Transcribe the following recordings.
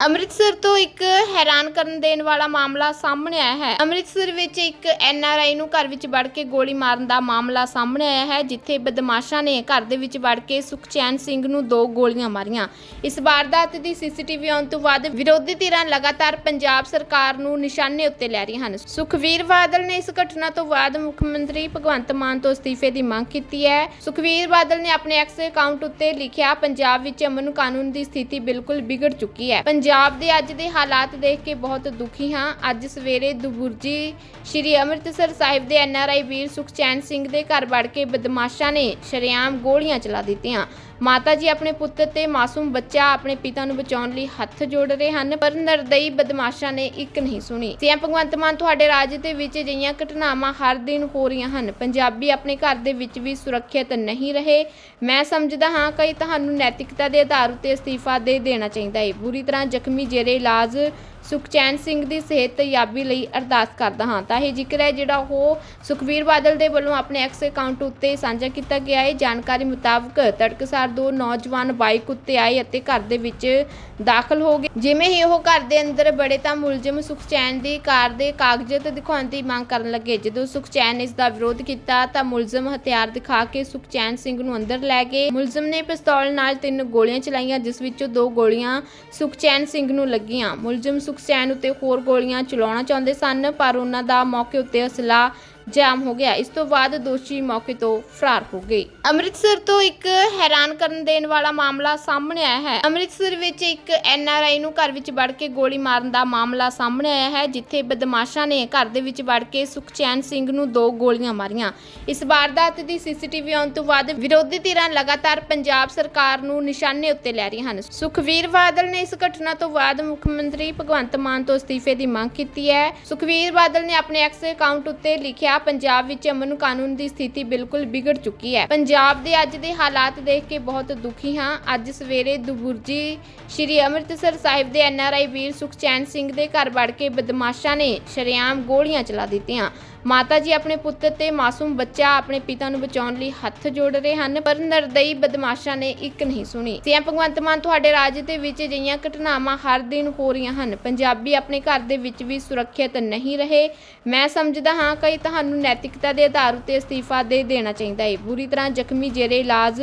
ਅੰਮ੍ਰਿਤਸਰ ਤੋਂ ਇੱਕ ਹੈਰਾਨ ਕਰਨ ਦੇਣ ਵਾਲਾ ਮਾਮਲਾ ਸਾਹਮਣੇ ਆਇਆ ਹੈ। ਅੰਮ੍ਰਿਤਸਰ ਵਿੱਚ ਇੱਕ ਐਨਆਰਆਈ ਨੂੰ ਘਰ ਵਿੱਚ ਵੜ ਕੇ ਗੋਲੀ ਮਾਰਨ ਦਾ ਮਾਮਲਾ ਸਾਹਮਣੇ ਆਇਆ ਹੈ, ਜਿੱਥੇ ਬਦਮਾਸ਼ਾਂ ਨੇ ਘਰ ਦੇ ਵਿੱਚ ਵੜ ਕੇ ਸੁਖਚੈਨ ਸਿੰਘ ਨੂੰ ਦੋ ਗੋਲੀਆਂ ਮਾਰੀਆਂ। ਇਸ ਵਾਰਦਾਤ ਦੀ ਸੀਸੀਟੀਵੀ ਆਉਣ ਤੋਂ ਬਾਅਦ ਵਿਰੋਧੀ ਧਿਰਾਂ ਲਗਾਤਾਰ ਪੰਜਾਬ ਸਰਕਾਰ ਨੂੰ ਨਿਸ਼ਾਨੇ ਉੱਤੇ ਲੈ ਰਹੀਆਂ ਹਨ। ਸੁਖਵੀਰ ਬਾਦਲ ਨੇ ਇਸ ਘਟਨਾ ਤੋਂ ਬਾਅਦ ਮੁੱਖ ਮੰਤਰੀ ਭਗਵੰਤ ਮਾਨ ਤੋਂ ਅਸਤੀਫੇ ਦੀ ਮੰਗ ਕੀਤੀ ਹੈ। ਸੁਖਵੀਰ ਬਾਦਲ ਨੇ ਆਪਣੇ ਐਕਸ ਅਕਾਊਂਟ ਉੱਤੇ ਲਿਖਿਆ, ਪੰਜਾਬ ਵਿੱਚ ਅਮਨ ਕਾਨੂੰਨ ਦੀ ਸਥਿਤੀ ਬਿਲਕੁਲ ਵਿਗੜ ਚੁੱਕੀ ਹੈ। ਪੰਜਾਬ ਦੇ ਅੱਜ ਦੇ ਹਾਲਾਤ ਦੇਖ ਕੇ ਬਹੁਤ ਦੁਖੀ ਹਾਂ। ਅੱਜ ਸਵੇਰੇ ਦੁਬੁਰਜੀ ਸ਼੍ਰੀ ਅੰਮ੍ਰਿਤਸਰ ਸਾਹਿਬ ਦੇ ਐਨਆਰਆਈ ਵੀਰ ਸੁਖਚੈਨ ਸਿੰਘ ਦੇ ਘਰ ਵੜ ਕੇ ਬਦਮਾਸ਼ਾਂ ਨੇ ਸ਼ਰੇਆਮ ਗੋਲੀਆਂ ਚਲਾ ਦਿੱਤੀਆਂ। ਮਾਤਾ ਜੀ ਆਪਣੇ ਪੁੱਤਰ ਤੇ ਮਾਸੂਮ ਬੱਚਾ ਆਪਣੇ ਪਿਤਾ ਨੂੰ ਬਚਾਉਣ ਲਈ ਹੱਥ ਜੋੜ ਰਹੇ ਹਨ, ਪਰ ਨਰਦਈ ਬਦਮਾਸ਼ਾਂ ਨੇ ਇੱਕ ਨਹੀਂ ਸੁਣੀ। ਸੀਐਮ ਭਗਵੰਤ ਮਾਨ ਤੁਹਾਡੇ ਰਾਜ ਦੇ ਵਿੱਚ ਅਜਿਹੀਆਂ ਘਟਨਾਵਾਂ ਹਰ ਦਿਨ ਹੋ ਰਹੀਆਂ ਹਨ। ਪੰਜਾਬੀ ਆਪਣੇ ਘਰ ਦੇ ਵਿੱਚ ਵੀ ਸੁਰੱਖਿਅਤ ਨਹੀਂ ਰਹੇ। ਮੈਂ ਸਮਝਦਾ ਹਾਂ ਕਿ ਤੁਹਾਨੂੰ ਨੈਤਿਕਤਾ ਦੇ ਆਧਾਰ ਉੱਤੇ ਅਸਤੀਫਾ ਦੇ ਦੇਣਾ ਚਾਹੀਦਾ ਹੈ। ਬੁਰੀ ਤਰ੍ਹਾਂ ਜ਼ਖਮੀ ਜੇਰੇ ਇਲਾਜ ਸੁਖਚੈਨ ਸਿੰਘ ਦੀ ਸਿਹਤ ਯਾਬੀ ਲਈ ਅਰਦਾਸ ਕਰਦਾ ਹਾਂ। ਤਾਂ ਇਹ ਜ਼ਿਕਰ ਹੈ ਜਿਹੜਾ ਉਹ ਸੁਖਵੀਰ ਬਾਦਲ ਦੇ ਵੱਲੋਂ ਆਪਣੇ ਐਕਸ ਅਕਾਊਂਟ ਉੱਤੇ ਸਾਂਝਾ ਕੀਤਾ ਗਿਆ ਹੈ। ਜਾਣਕਾਰੀ ਮੁਤਾਬਕ ਤੜਕਸਾਰ ਦੋ ਨੌਜਵਾਨ ਬਾਈਕ ਉੱਤੇ ਆਏ ਅਤੇ ਘਰ ਦੇ ਵਿੱਚ ਦਾਖਲ ਹੋ ਗਏ। ਜਿਵੇਂ ਹੀ ਉਹ ਘਰ ਦੇ ਅੰਦਰ ਬੜੇ ਤਾਂ ਮੁਲਜ਼ਮ ਸੁਖਚੈਨ ਦੀ ਕਾਰ ਦੇ ਕਾਗਜ਼ਾਤ ਦਿਖਾਉਣ ਦੀ ਮੰਗ ਕਰਨ ਲੱਗੇ। ਜਦੋਂ ਸੁਖਚੈਨ ਨੇ ਇਸ ਦਾ ਵਿਰੋਧ ਕੀਤਾ ਤਾਂ ਮੁਲਜ਼ਮ ਹਥਿਆਰ ਦਿਖਾ ਕੇ ਸੁਖਚੈਨ ਸਿੰਘ ਨੂੰ ਅੰਦਰ ਲੈ ਗਏ। ਮੁਲਜ਼ਮ ਨੇ ਪਿਸਤੌਲ ਨਾਲ ਤਿੰਨ ਗੋਲੀਆਂ ਚਲਾਈਆਂ, ਜਿਸ ਵਿੱਚੋਂ ਦੋ ਗੋਲੀਆਂ ਸੁਖਚੈਨ ਸਿੰਘ ਨੂੰ ਲੱਗੀਆਂ। ਮੁਲਜ਼ਮ ਸੁਖ ਸੁਖਚੈਨ ਉੱਤੇ ਹੋਰ ਗੋਲੀਆਂ ਚਲਾਉਣਾ ਚਾਹੁੰਦੇ ਸਨ ਪਰ ਉਹਨਾਂ ਦਾ ਮੌਕੇ ਉੱਤੇ ਅਸਲਾ ਜਾਮ ਹੋ ਗਿਆ। ਇਸ ਤੋਂ ਬਾਅਦ ਦੋਸ਼ੀ ਮੌਕੇ ਤੋਂ ਫਰਾਰ ਹੋ ਗਏ। ਅੰਮ੍ਰਿਤਸਰ ਤੋਂ ਇੱਕ ਹੈਰਾਨ ਕਰਨ ਦੇਣ ਵਾਲਾ ਮਾਮਲਾ ਸਾਹਮਣੇ ਆਇਆ ਹੈ। ਅੰਮ੍ਰਿਤਸਰ ਵਿੱਚ ਇੱਕ ਐਨਆਰਆਈ ਨੂੰ ਘਰ ਵਿੱਚ ਵੜ ਕੇ ਗੋਲੀ ਮਾਰਨ ਦਾ ਮਾਮਲਾ ਸਾਹਮਣੇ ਆਇਆ ਹੈ, ਜਿੱਥੇ ਬਦਮਾਸ਼ਾਂ ਨੇ ਘਰ ਦੇ ਵਿੱਚ ਵੜ ਕੇ ਸੁਖਚੈਨ ਸਿੰਘ ਨੂੰ ਦੋ ਗੋਲੀਆਂ ਮਾਰੀਆਂ। ਇਸ ਵਾਰਦਾਤ ਦੀ ਸੀਸੀਟੀਵੀ ਆਉਣ ਤੋਂ ਬਾਅਦ ਵਿਰੋਧੀ ਧਿਰਾਂ ਲਗਾਤਾਰ ਪੰਜਾਬ ਸਰਕਾਰ ਨੂੰ ਨਿਸ਼ਾਨੇ ਉੱਤੇ ਲੈ ਰਹੀਆਂ ਹਨ। ਸੁਖਵੀਰ ਬਾਦਲ ਨੇ ਇਸ ਘਟਨਾ ਤੋਂ ਬਾਅਦ ਮੁੱਖ ਮੰਤਰੀ ਭਗਵੰਤ ਮਾਨ ਤੋਂ ਅਸਤੀਫੇ ਦੀ ਮੰਗ ਕੀਤੀ ਹੈ। ਸੁਖਵੀਰ ਬਾਦਲ ਨੇ ਆਪਣੇ ਐਕਸ ਅਕਾਊਂਟ ਉੱਤੇ ਲਿਖਿਆ ਪੰਜਾਬ ਵਿੱਚ ਅਮਨ ਕਾਨੂੰਨ ਦੀ ਸਥਿਤੀ ਬਿਲਕੁਲ ਵਿਗੜ ਚੁੱਕੀ ਹੈ। ਪੰਜਾਬ ਦੇ ਅੱਜ ਦੇ ਹਾਲਾਤ ਦੇਖ ਕੇ ਬਹੁਤ ਦੁਖੀ ਹਾਂ। ਅੱਜ ਸਵੇਰੇ ਦੁਬੁਰਜੀ ਸ਼੍ਰੀ ਅੰਮ੍ਰਿਤਸਰ ਸਾਹਿਬ ਦੇ ਐਨਆਰਆਈ ਵੀਰ ਸੁਖਚੈਨ ਸਿੰਘ ਦੇ ਘਰ ਵੜ ਕੇ ਬਦਮਾਸ਼ਾਂ ਨੇ ਸ਼ਰੇਆਮ ਗੋਲੀਆਂ ਚਲਾ ਦਿੱਤੀਆਂ। ਮਾਤਾ ਜੀ ਆਪਣੇ ਪੁੱਤਰ ਤੇ ਮਾਸੂਮ ਬੱਚਾ ਆਪਣੇ ਪਿਤਾ ਨੂੰ ਬਚਾਉਣ ਲਈ ਹੱਥ ਜੋੜ ਰਹੇ ਹਨ, ਪਰ ਨਰਦਈ ਬਦਮਾਸ਼ਾਂ ਨੇ ਇੱਕ ਨਹੀਂ ਸੁਣੀ। ਸੀਐਮ ਭਗਵੰਤ ਮਾਨ, ਤੁਹਾਡੇ ਰਾਜ ਦੇ ਵਿੱਚ ਅਜਿਹੀਆਂ ਘਟਨਾਵਾਂ ਹਰ ਦਿਨ ਹੋ ਰਹੀਆਂ ਹਨ। ਪੰਜਾਬੀ ਆਪਣੇ ਘਰ ਦੇ ਵਿੱਚ ਵੀ ਸੁਰੱਖਿਅਤ ਨਹੀਂ ਰਹੇ। ਮੈਂ ਸਮਝਦਾ ਹਾਂ ਕਿ ਤੁਹਾਨੂੰ ਨੈਤਿਕਤਾ ਦੇ ਆਧਾਰ ਉੱਤੇ ਅਸਤੀਫਾ ਦੇ ਦੇਣਾ ਚਾਹੀਦਾ ਹੈ। ਬੁਰੀ ਤਰ੍ਹਾਂ ਜ਼ਖਮੀ ਜੇਰੇ ਇਲਾਜ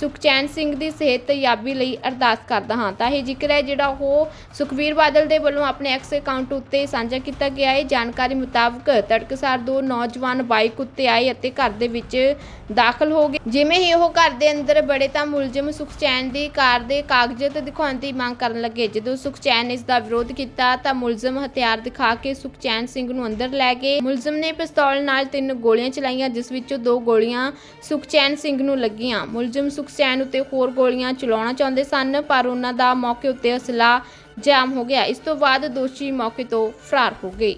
ਸੁਖਚੈਨ ਸਿੰਘ ਦੀ ਸਿਹਤ ਯਾਬੀ ਲਈ ਅਰਦਾਸ ਕਰਦਾ ਹਾਂ। ਤਾਂ ਇਹ ਜ਼ਿਕਰ ਹੈ ਜਿਹੜਾ ਉਹ ਸੁਖਵੀਰ ਬਾਦਲ ਦੇ ਵੱਲੋਂ ਆਪਣੇ ਐਕਸ ਅਕਾਊਂਟ ਉੱਤੇ ਸਾਂਝਾ ਕੀਤਾ ਗਿਆ ਹੈ। ਜਾਣਕਾਰੀ ਮੁਤਾਬਕ ਤੜਕਸਾਰ ਦੋ ਨੌਜਵਾਨ ਬਾਈਕ ਉੱਤੇ ਆਏ ਅਤੇ ਘਰ ਦੇ ਵਿੱਚ ਦਾਖਲ ਹੋ ਗਏ। ਜਿਵੇਂ ਹੀ ਉਹ ਘਰ ਦੇ ਅੰਦਰ ਬੜੇ ਤਾਂ ਮੁਲਜ਼ਮ ਸੁਖਚੈਨ ਦੀ ਕਾਰ ਦੇ ਕਾਗਜ਼ਾਤ ਦਿਖਾਉਣ ਦੀ ਮੰਗ ਕਰਨ ਲੱਗੇ। ਜਦੋਂ ਸੁਖਚੈਨ ਇਸ ਦਾ ਵਿਰੋਧ ਕੀਤਾ ਤਾਂ ਮੁਲਜ਼ਮ ਹਥਿਆਰ ਦਿਖਾ ਕੇ ਸੁਖਚੈਨ ਸਿੰਘ ਨੂੰ ਅੰਦਰ ਲੈ ਗਏ। ਮੁਲਜ਼ਮ ਨੇ ਪਿਸਤੌਲ ਨਾਲ ਤਿੰਨ ਗੋਲੀਆਂ ਚਲਾਈਆਂ, ਜਿਸ ਵਿੱਚੋਂ ਦੋ ਗੋਲੀਆਂ ਸੁਖਚੈਨ ਸਿੰਘ ਨੂੰ ਲੱਗੀਆਂ। ਮੁਲਜ਼ਮ ਸੁਖਚੈਨ ਉੱਤੇ ਹੋਰ ਗੋਲੀਆਂ ਚਲਾਉਣਾ ਚਾਹੁੰਦੇ ਸਨ, ਪਰ ਉਹਨਾਂ ਦਾ ਮੌਕੇ ਉੱਤੇ ਅਸਲਾ ਜਾਮ ਹੋ ਗਿਆ। ਇਸ ਤੋਂ ਬਾਅਦ ਦੋਸ਼ੀ ਮੌਕੇ ਤੋਂ ਫਰਾਰ ਹੋ ਗਏ।